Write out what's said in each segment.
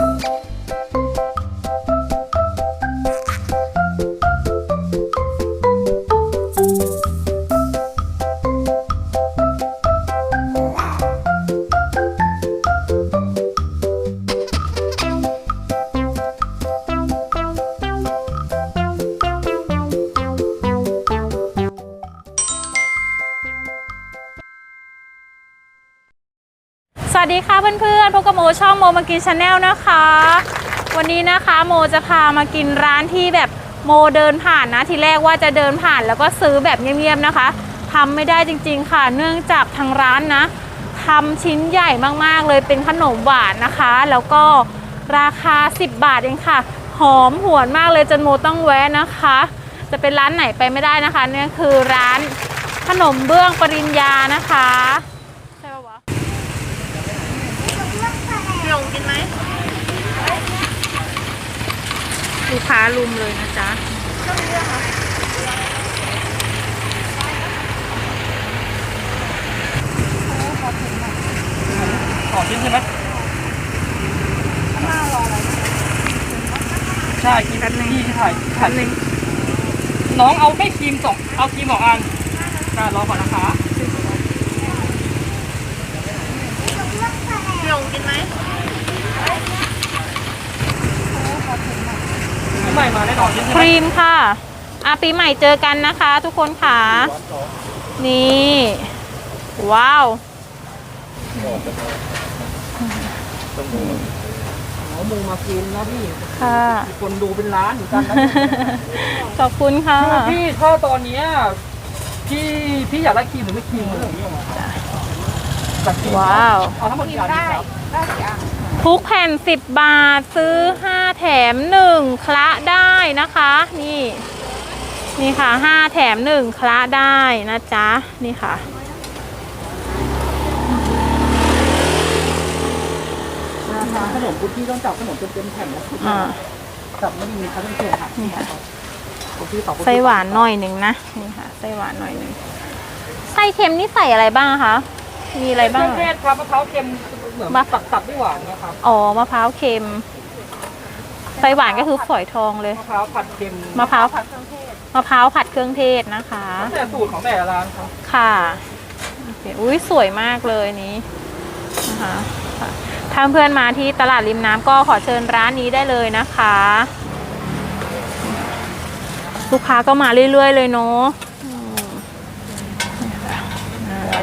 ส ดีค่ะเพื่อนๆพบกับโมช่องโมมากินชาแนลนะคะ วันนี้นะคะโมจะพามากินร้านที่แบบโมเดินผ่านนะทีแรกว่าจะเดินผ่านแล้วก็ซื้อแบบเงียบๆนะคะทำไม่ได้จริงๆค่ะ เนื่องจากทางร้านนะทำชิ้นใหญ่มากๆเลยเป็นขนมหวานนะคะ แล้วก็ราคา 10 บาทเองค่ะ หอมหวนมากเลยจนโมต้องแวะนะคะ จะเป็นร้านไหนไปไม่ได้นะคะนี่คือร้านขนมเบื้องปริญญานะคะใช่ปะวะ ลง กินไหมลูกค้าลุมเลยนะจ๊ะขอชิ้นใช่ไหมใช่กินกันนี่ถ่ายถ่ายน้องเอาไม่ครีมสองเอาครีมสองอันอ่ารอก่อนนะคะ ลงกินไหม น้ำใหม่มาแน่นอนชิ้น ค ใช่ไหม รีมค่ะอาปีใหม่เจอกันนะคะ ทุกคนค่ะ นี่ ว้าวเอามูมากินนะพี่ค่ะคนดูเป็นล้านเหมือนกันนะขอบคุณค่ะ พี่ถ้าตอนเนี้ยพี่พี่อยากได้ครีมหรือไม่ครีมเรื่องนี้มาจัดครีมว้าวเอาทั้งหมดกี่อันดีครับ ทุกแผ่น 10 บาทซื้อ 5 แถม 1 คละได้นะคะ นี่ นี่ค่ะ 5 แถม 1 คละได้นะจ๊ะ นี่ค่ะราคาขนมคุกกี้ต้องจับขนมเต็มๆแผ่นนะอ่า จับไม่ดีครับท่านผู้ชมค่ะนี่ค่ะ คุกกี้ต่อคุกกี้ไส้หวานหน่อยหนึ่งนะ นี่ค่ะไส้หวานหน่อยหนึ่งไส้เค็มนี่ใส่อะไรบ้างคะ มีอะไรบ้างเครื่องเทศครับมะพร้าวเค็ม เหมือนมะตัดตัดด้วยหวานนะครับอ๋อมะพร้าวเค็มไส้หวานก็คือฝอยทองเลยมะพร้าวผัดเค็มมะพร้าวผัดมะพร้าวผัดเครื่องเทศนะคะแต่สูตรของแต่ละร้านครับค่ะโอเคอุ้ยสวยมากเลยนี้นะคะค่ะถ้าเพื่อนมาที่ตลาดริมน้ำก็ขอเชิญร้านนี้ได้เลยนะคะ ลูกค้าก็มาเรื่อยๆเลยเนาะอืมร้า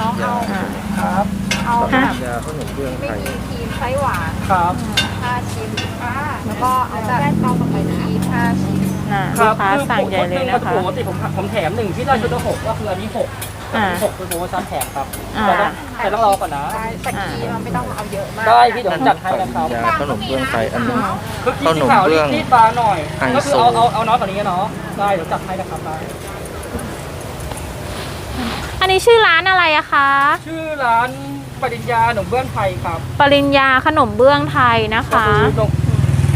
น้องเอาครับ เอาแบบยาขนมเบื้องไม่ยมีครีมไส้หวานครับ ห้าชิ้นแล้วก็เอาแบบเอาแบบไปชีสห้าชิ้นน่ะคลูรักค้าสั่งใหญ่เลยนะคะ ปกติผมผมแถมหนึ่งที่ได้ชุดละหกก็คืออันนี้หกอ่าหกคือโปรโมชั่นแถมครับอ่า แต่ต้องแต่ต้องรอก่อนนะ ได้แต่ครีมันไม่ต้องเอาเยอะมากได้พี่เดี๋ยวผมจัดให้นะครับยาขนมเบื้องไทยอันหนึง คือกินขนมขาวเบื้รีองดบางหน่อย ไฮโซ ก็คือเอาเอาเอาน้อยกว่านี้เนาะได้เดี๋ยวจัดให้นะครับได้ นนี้ชื่อร้านอะไรอะคะ ชื่อร้านปริญญาขนมเบื้องไทยครับปริญญาขนมเบื้องไทยนะคะ ก็คือ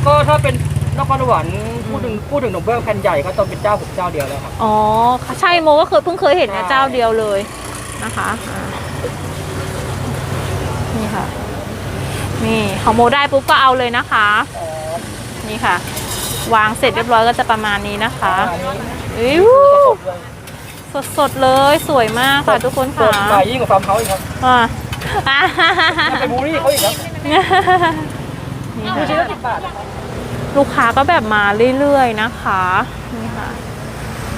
ก็ถ้าเป็นนครสวรรค์พูดถึงพูดถึงขนมเบื้องแผ่นใหญ่ก็ต้องเป็นเจ้าผมเจ้าเดียวแล้วครับ อ๋อ ใช่โมก็เคยเพิ่งเคยเห็นนะเจ้าเดียวเลยนะคะอ่านี่ค่ะ นี่ของโมได้ปุ๊บก็เอาเลยนะคะ นี่ค่ะ วางเสร็จเรียบร้อยก็จะประมาณนี้นะคะอันนี้อิ๊วสดเลย สดๆเลยสวยมากค่ะทุกคนสค่ะดใหม่ยิ่งกว่าฟาร์มเฮาส์อีกครับอ่าอ่าไปบูลลี่เขาอีกครับนี่ดูค่ะชิ้นละสิบบาทลูกค้าก็แบบมาเรื่อยๆนะคะนี่ค่ะ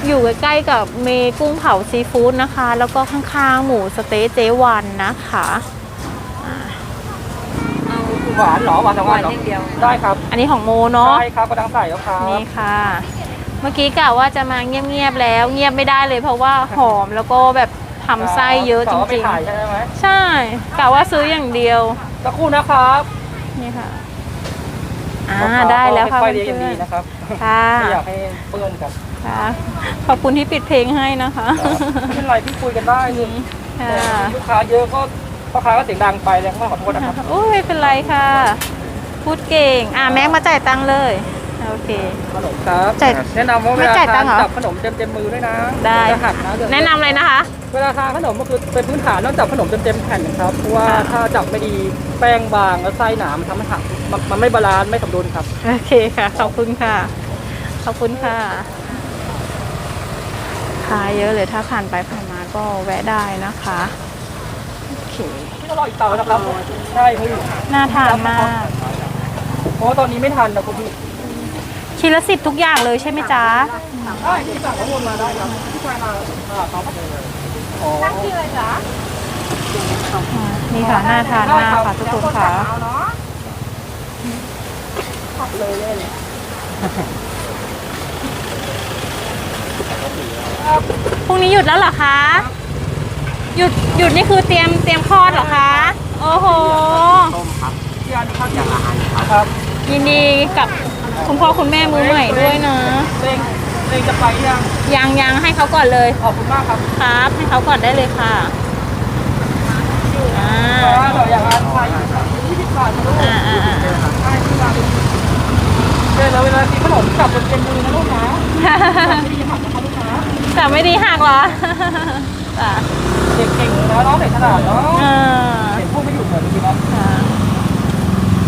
อยู่ใกล้ๆกับเมกุ้งเผาซีฟู้ดนะคะ แล้วก็ข้างๆหมูสะเต๊ะเจวันนะคะหวานเหรอหวานทั้งวันเหรออย่างเดียวได้ครับ อันนี้ของโมเนาะได้ครับกระดังใส่แล้วครับ นี่ค่ะ เมื่อกี้กะว่าจะมาเงียบๆแล้ว เงียบไม่ได้เลยเพราะว่าหอมแล้วก็แบบทำไส้เยอะจกว่าไปริงถ่ายใช่ไหมๆใช่กะว่าซื้ออย่างเดียว สักครู่นะครับนี่ค่ะ อ่าได้แล้วค่ะค่เพื่อยๆเรียนอดีนนะครับๆค่ะไม่อยากให้เปื้อนกันค่ะ ขอบคุณที่ปิดเพลงให้นะคะไม่เป็นไรพี่คุยกันได้เลยค่ะลูกค้าเยอะก็พ่อค้าก็เสียงดังไปแล้วก็ขอโทษนะครับ โอ้ยไม่เป็นไรค่ะ พูดเก่ง อ่าแม็กมาจ่ายตังค์เลย โอเค ขนมครับจ่ายแนะนำว่าเวไม่ลาจ่ายตังค์เหรอ จับขนมเต็มเต็มๆมือด้วยนะได้ จะหักนะเดี๋ยวแนะนำเลยนะคะ เวลาทานขนมก็คือเป็นพื้นฐานต้องจับขนมเต็มๆแผ่นนะครับเพราะว่าถ้าจับไม่ดีแป้งบางแล้วไส้หนามันทำให้หักมันมันไม่บาลานซ์ไม่สมดุลครับ โอเคค่ะ ขอบคุณค่ะ ขอบคุณค่ะขายเยอะเลยถ้าผ่านไปผ่านมาก็แวะได้นะคะ โอเค ที่ต้องรออีกเตานะครับ ใช่พี่น่าทานมาก เพราะว่าตอนนี้ไม่ทันนะคุณพี่ ชิ้นละสิบทุกอย่างเลยใช่ไหมจ๊ะใช่ที่สั่งข้อมูลมาได้ครับที่ชายมาอ่าครับอ๋ออ่านี่ค่ะน่าทานมากค่ะทุกคนค่ะเลยเล่นพรุ่งนี้หยุดแล้วเหรอคะ หยุดหยุดนี่คือเตรียมเตรียมคลอดเหรอคะ โอ้โหที่อันนี้ครับอย่างอาหารครับ ยินดีกับ คุณพ่อคุณแม่มือใหม่ด้วยนะเร่งเร่งจะไปยังยังยังให้เขาก่อนเลยขอบคุณมากครับครับให้เขาก่อนได้เลยค่ะอ่าเราอย่างอาหารไทยยี่สิบบาทนะลูกอ่าอ่าอ่าใช่ที่ร้านเดี๋ยวเวลากินขนมจับบนเป็นมือนะลูกนะไม่ได้หักนะคะลูกนะแต่ไม่ดีหักเหรอจ้ะเด็กเก่งนะน้องเด็กขนาดเนาะอ่าเห็นพูดไม่หยุดเลยจริงๆนะค่ะ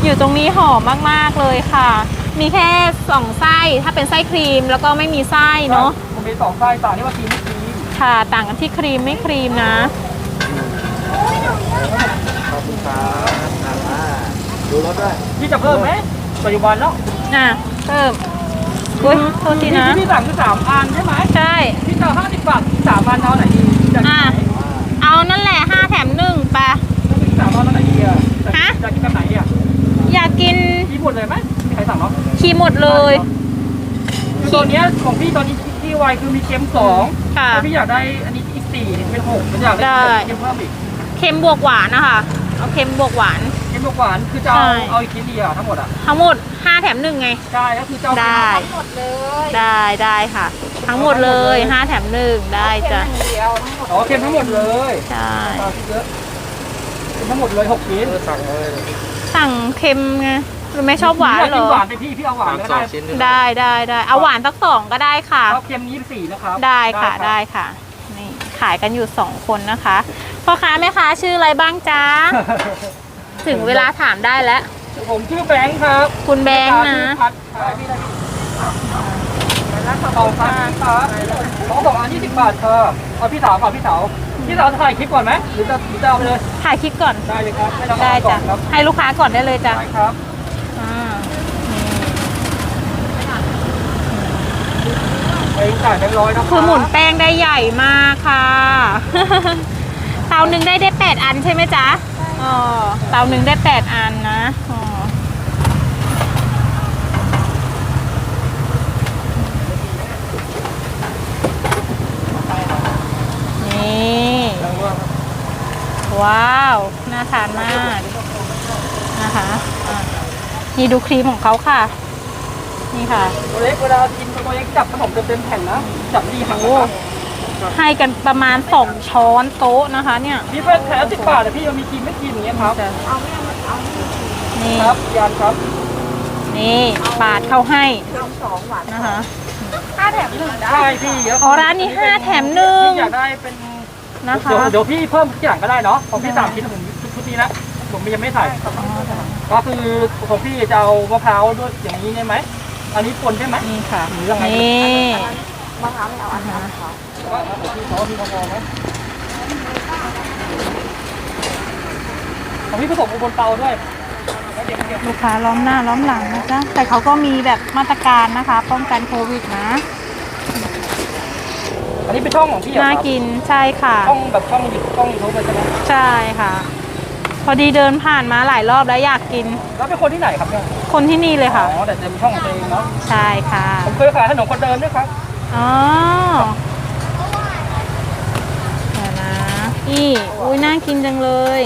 อยู่ตรงนี้หอมมาก ๆ เลยค่ะ มีแค่สองไส้ถ้าเป็นไส้ครีมแล้วก็ไม่มีไส้เนาะผมมีสองไส้ต่างที่ว่าทีมไม่ทีมค่ะต่างกันที่ครีมไม่ครีมนะขอบคุณครับอ่าดูรถด้วยพี่จะเพิ่มไหมปัจจุบันแล้วอะเพิ่มอุ้ยโทษทีนะพี่สั่งคือสามอันใช่ไหมใช่พี่จะห้าสิบบาทสามอันเอาไหนดีจะกินอะไหนเอานั่นแหละห้าแถมหนึ่งปะสามอันเอาไหนดีอะฮะจะกินแบบไหนดีอะอยากกินพี่หมดเลยไหม มีใครสั่งเนาะครีมหมดเลย คือตัวเนี้ยของพี่ตอนนี้ที่ไวคือมีเค็มสองค่ะถ้าพี่อยากได้อันนี้อีกสี่เป็นหกมันอยากได้ได้ เค็มเพิ่มอีกเค็มบวกหวานนะคะ เอาเค็มบวกหวาน เค็มหวานคือจะเอาใช่ เอาอีกชิ้นเดียวทั้งหมดอะทั้งหมดห้าแถมหนึ่งไง ใช่ก็คือจะเอาได้หมดเลยได้ได้ค่ะ ทั้งหมดเลยห้าแถมหนึ่งได้จ้ะเดียวทั้งหมดอ๋อเค็มทั้งหมดเลยใช่ตาเยอะเค็มทั้งหมดเลยหกชิ้นเออสั่งเลยสั่งเค็มไง หรือไม่ชอบหวานอยกเหรกินอหวานไปพี่พี่เอาหวานสั่งก็สอได้งชิ้นด้วยได้ได้ได้เอาหวานสักสองก็ได้ค่ะ เอาเค็มยี่สิบสี่นะครับได้ค่ะรับได้ค่ะนี่ขายกันอยู่สองคนนะคะพ่อค้าแม่ค้าชื่ออะไรบ้างจ๊ะถึงเวลาถามได้แล้ว ผมชื่อแบงค์ครับ คุณแบงค์นะชื่อพัดครับพี่ได้พี่สองพันครับสองสองอันยี่สิบบาทครับเอาพี่สาวก่อนพี่สาวพี่สาวจะถ่ายคลิปก่อนไหมหรือจะหรือจะเอาไปเลยถ่ายคลิปก่อนได้เลยครับให้น้องได้เอาก่จ้ะอนครับให้ลูกค้าก่อนได้เลยจ้ะได้ครับ อ่า ไปจ่ายแบงค์ร้อยนะรับคือหมุนแป้งได้ใหญ่มากค่ะ เตาหนึ่งได้ได้แปดอันใช่ไหมจ๊ะอ๋อเตาหนึ่งได้แปดอันนะอ๋อนี่ว้าว น่าทานมาก นะคะอะนี่ดูครีมของเขาค่ะ นี่ค่ะ ตัวเล็กเวลากินตัวเล็กจับขนมเต็มๆแผ่นนะจับดีหังโอ้ให้กันประมาณสองช้อนโต๊ะนะคะเนี่ยพี่เพื่อนแถมสิบบาทแต่พี่มันมีครีมไม่ครีมอย่างเงี้ยครับนี่ครับยานครับ นี่ปาดเข้าให้นะคะห้าแถมหนึ่งได้ใช่พี่แล้วอ๋อร้านนี้ห้าแถมหนึ่งพี่อยากได้เป็นนะคะเดี๋ยวเดี๋ยวพี่เพิ่มทุกอย่างก็ได้เนาะของพี่สามชิ้นผมชุดนี้นะผมยังไม่ใส่ก็คือของพี่จะเอามะพร้าวด้วยอย่างนี้ได้ไหม อันนี้คนใช่ไหมนี่ค่ะหรือยังไงนี่มะพร้าวไม่เอาอันนี้ค่ะว่าของพี่เขามีมะพร้าวไหมของพี่ผสมกับบนเตาด้วยแล้วเดี๋ยวเดี๋ยวลูกค้าล้อมหน้าล้อมหลังนะจ๊ะแต่เขาก็มีแบบมาตรการนะคะ ป้องกันโควิดนะ อันนี้เป็นช่องของพี่เหรอน่าครับกินใช่ค่ะ ช่องแบบช่องยูช่องยูทูบเลยใช่ไหมใช่ค่ะ พอดีเดินผ่านมาหลายรอบแล้วอยากกิน แล้วเป็นคนที่ไหนครับเนี่ยคนที่นี่เลยอ๋ค่ะอแต่จะมีช่องของตัวเองเนาะใช่ค่ะ ผมเคยขายขนมคนเดิมด้วยครับอ๋อเดี๋ยวนะนี่อุ้ยน่ากินจังเลย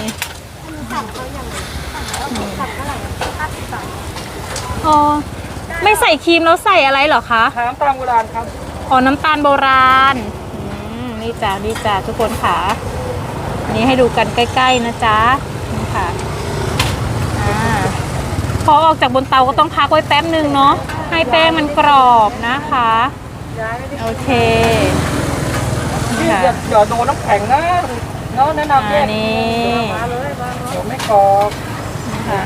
อ๋อ ไม่ใส่ครีมแล้วใส่อะไรเหรอคะน้ำตาลโบราณครับอ๋อ น้ำตาลโบราณอืมนี่จ้ะนี่จ้ะทุกคนค่ะ อันนี้ให้ดูกันใกล้ ๆ นะจ๊ะนี่ ค่ะอ่าพอออกจากบนเตาก็ต้องพักไว้แป๊บหนึ่งเนาะให้แป้งมันกรอบนะคะ โอเคพี่อย่าอย่าโดนน้ำแข็งนะเนาะแนะนำแยอักนนี้มาเลยมาเดี๋ยวไม่กรอบค่ะ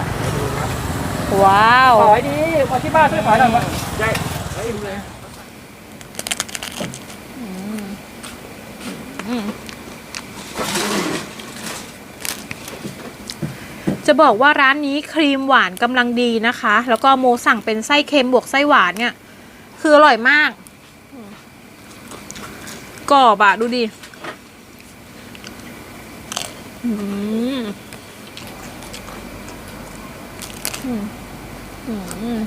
ว้าวขายดีมาที่บ้านช่วยขายหน่อยมาได้เฮ้ยเลยอืม จะบอกว่าร้านนี้ครีมหวานกำลังดีนะคะ แล้วก็โมสั่งเป็นไส้เค็มบวกไส้หวานเนี่ย คืออร่อยมากกรอบอะดูดิอืมอืมอืมอืม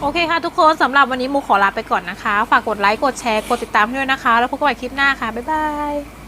โอ เคค่ะทุกคนสำหรับวันนี้มูขอลาไปก่อนนะคะ ฝากกดไลค์ กดแชร์ กดติดตามด้วยนะคะ แล้วพบกันใหม่คลิปหน้าค่ะ บ๊ายบาย